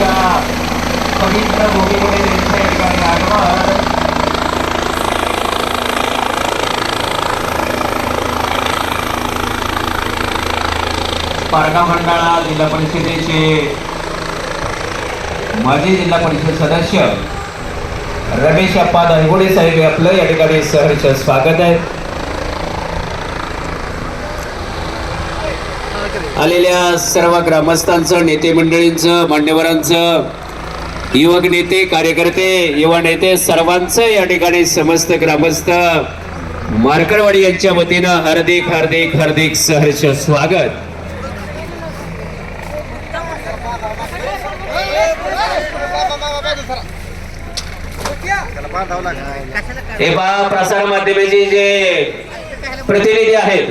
या पवित्र भूमीमध्ये त्यांच्या ठिकाणी आगमन पारगा मंडळा जिल्हा परिषदेचे माजी जिल्हा परिषद सदस्य रमेश अप्पा दहिगुडे साहेब आपलं या ठिकाणी सहर्ष स्वागत आहे. आलेल्या सर्व ग्रामस्थांचं नेते मंडळींचं मान्यवरांचं युवक नेते कार्यकर्ते युवा नेते सर्वांचं या ठिकाणी समस्त ग्रामस्थ मारकरवाडी यांच्या वतीनं हार्दिक हार्दिक हार्दिक सहर्ष स्वागत. हे पहा प्रसार माध्यमाचे जे प्रतिनिधी आहेत